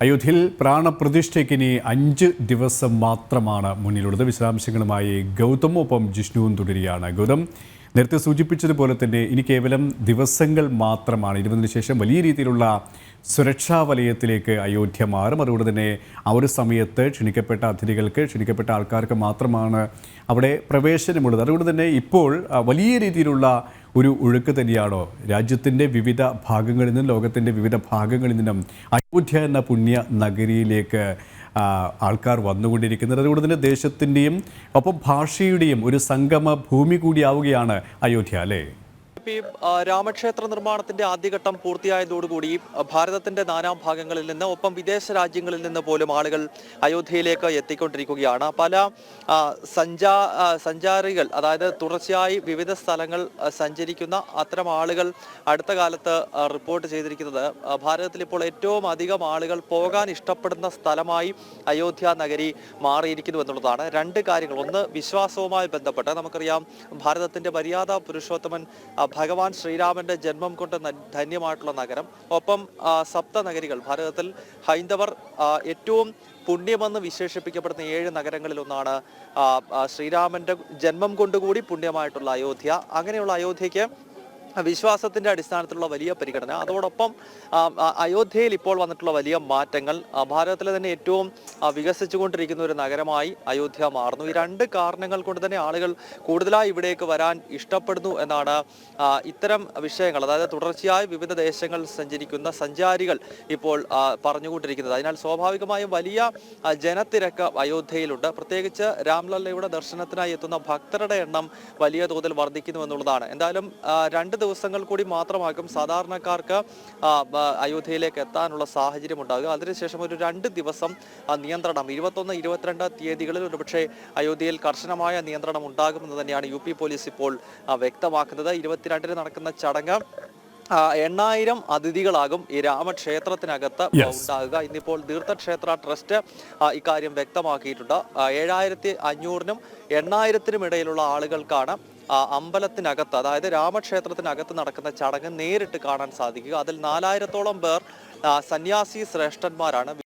അയോധ്യയിൽ പ്രാണപ്രതിഷ്ഠയ്ക്ക് ഇനി അഞ്ച് ദിവസം മാത്രമാണ് മുന്നിലുള്ളത്. വിശദാംശങ്ങളുമായി ഗൗതം ഒപ്പം ജിഷ്ണുവും തുടരുകയാണ്. ഗൗതം നേരത്തെ സൂചിപ്പിച്ചതുപോലെ തന്നെ ഇനി കേവലം ദിവസങ്ങൾ മാത്രമാണ്. ഇരുപതിന് ശേഷം വലിയ രീതിയിലുള്ള സുരക്ഷാ വലയത്തിലേക്ക് അയോധ്യ മാറും. അതുകൊണ്ട് തന്നെ ആ ഒരു സമയത്ത് ക്ഷണിക്കപ്പെട്ട അതിഥികൾക്ക് ക്ഷണിക്കപ്പെട്ട ആൾക്കാർക്ക് മാത്രമാണ് അവിടെ പ്രവേശനമുള്ളത്. അതുകൊണ്ട് തന്നെ ഇപ്പോൾ വലിയ രീതിയിലുള്ള ഒരു ഒഴുക്ക് തന്നെയാണോ? രാജ്യത്തിന്റെ വിവിധ ഭാഗങ്ങളിൽ നിന്നും ലോകത്തിന്റെ വിവിധ ഭാഗങ്ങളിൽ നിന്നും അയോധ്യ എന്ന പുണ്യ നഗരിയിലേക്ക് ആൾക്കാർ വന്നുകൊണ്ടിരിക്കുന്നത്. അതുകൊണ്ട് തന്നെ ദേശത്തിന്റെയും ഒപ്പം ഭാഷയുടെയും ഒരു സംഗമ ഭൂമി കൂടിയാവുകയാണ് അയോധ്യ അല്ലേ? ആ, രാമക്ഷേത്ര നിർമ്മാണത്തിന്റെ ആദ്യഘട്ടം പൂർത്തിയായതോടുകൂടി ഭാരതത്തിന്റെ ഭാരതത്തിന്റെ നാനാഭാഗങ്ങളിൽ നിന്ന് ഒപ്പം വിദേശ രാജ്യങ്ങളിൽ നിന്ന് പോലും ആളുകൾ അയോധ്യയിലേക്ക് എത്തിക്കൊണ്ടിരിക്കുകയാണ്. പല സഞ്ചാ സഞ്ചാരികൾ അതായത് തുടർച്ചയായി വിവിധ സ്ഥലങ്ങൾ സഞ്ചരിക്കുന്ന അത്തരം ആളുകൾ അടുത്ത കാലത്ത് റിപ്പോർട്ട് ചെയ്തിരിക്കുന്നത്. ഭാരതത്തിൽ ഇപ്പോൾ ഏറ്റവും അധികം ആളുകൾ പോകാൻ ഇഷ്ടപ്പെടുന്ന സ്ഥലമായി അയോധ്യ നഗരി മാറിയിരിക്കുന്നു എന്നുള്ളതാണ്. രണ്ട് കാര്യങ്ങൾ. ഒന്ന് വിശ്വാസവുമായി ബന്ധപ്പെട്ട് നമുക്കറിയാം ഭാരതത്തിന്റെ മര്യാദ പുരുഷോത്തമൻ ഭഗവാൻ ശ്രീരാമന്റെ ജന്മം കൊണ്ട് ധന്യമായിട്ടുള്ള നഗരം. ഒപ്പം സപ്ത സപ്തനഗരികൾ. ഭാരതത്തിൽ ഹൈന്ദവർ ഏറ്റവും പുണ്യമെന്ന് വിശേഷിപ്പിക്കപ്പെടുന്ന ഏഴ് ആ, ശ്രീരാമന്റെ ജന്മം കൊണ്ടുകൂടി പുണ്യമായിട്ടുള്ള അയോധ്യ. അങ്ങനെയുള്ള അയോധ്യയ്ക്ക് വിശ്വാസത്തിന്റെ അടിസ്ഥാനത്തിലുള്ള വലിയ പരിഗണന അതോടൊപ്പം അയോധ്യയിൽ ഇപ്പോൾ വന്നിട്ടുള്ള വലിയ മാറ്റങ്ങൾ ഭാരതത്തിലെ തന്നെ ഏറ്റവും വികസിച്ചുകൊണ്ടിരിക്കുന്ന ഒരു നഗരമായി അയോധ്യ മാറുന്നു. ഈ രണ്ട് കാരണങ്ങൾ കൊണ്ട് തന്നെ ആളുകൾ കൂടുതലായി ഇവിടേക്ക് വരാൻ ഇഷ്ടപ്പെടുന്നു എന്നാണ് ഇത്തരം വിഷയങ്ങൾ അതായത് തുടർച്ചയായി വിവിധ ദേശങ്ങൾ സഞ്ചരിക്കുന്ന സഞ്ചാരികൾ ഇപ്പോൾ പറഞ്ഞുകൊണ്ടിരിക്കുന്നത്. അതിനാൽ സ്വാഭാവികമായും വലിയ ജനത്തിരക്ക് അയോധ്യയിലുണ്ട്. പ്രത്യേകിച്ച് രാംലല്ലയുടെ ദർശനത്തിനായി എത്തുന്ന ഭക്തരുടെ എണ്ണം വലിയ തോതിൽ വർദ്ധിക്കുന്നു എന്നുള്ളതാണ്. എന്തായാലും രണ്ട് ദിവസങ്ങൾ കൂടി മാത്രമാകും സാധാരണക്കാർക്ക് അയോധ്യയിലേക്ക് എത്താനുള്ള സാഹചര്യം ഉണ്ടാകുക അതിനുശേഷം ഒരു രണ്ട് ദിവസം നിയന്ത്രണം. ഇരുപത്തൊന്ന് ഇരുപത്തിരണ്ട് തീയതികളിൽ ഒരുപക്ഷെ അയോധ്യയിൽ കർശനമായ നിയന്ത്രണം ഉണ്ടാകുമെന്ന് തന്നെയാണ് യു പോലീസ് ഇപ്പോൾ വ്യക്തമാക്കുന്നത്. ഇരുപത്തിരണ്ടിന് നടക്കുന്ന ചടങ്ങ് എണ്ണായിരം അതിഥികളാകും ഈ രാമക്ഷേത്രത്തിനകത്ത്. ഉണ്ടാകുക. ഇന്നിപ്പോൾ തീർത്ഥക്ഷേത്ര ട്രസ്റ്റ് ഇക്കാര്യം വ്യക്തമാക്കിയിട്ടുണ്ട്. ഏഴായിരത്തി അഞ്ഞൂറിനും എണ്ണായിരത്തിനും ഇടയിലുള്ള ആളുകൾക്കാണ് അമ്പലത്തിനകത്ത് അതായത് രാമക്ഷേത്രത്തിനകത്ത് നടക്കുന്ന ചടങ്ങ് നേരിട്ട് കാണാൻ സാധിക്കുക. അതിൽ നാലായിരത്തോളം പേർ സന്യാസി ശ്രേഷ്ഠന്മാരാണ്.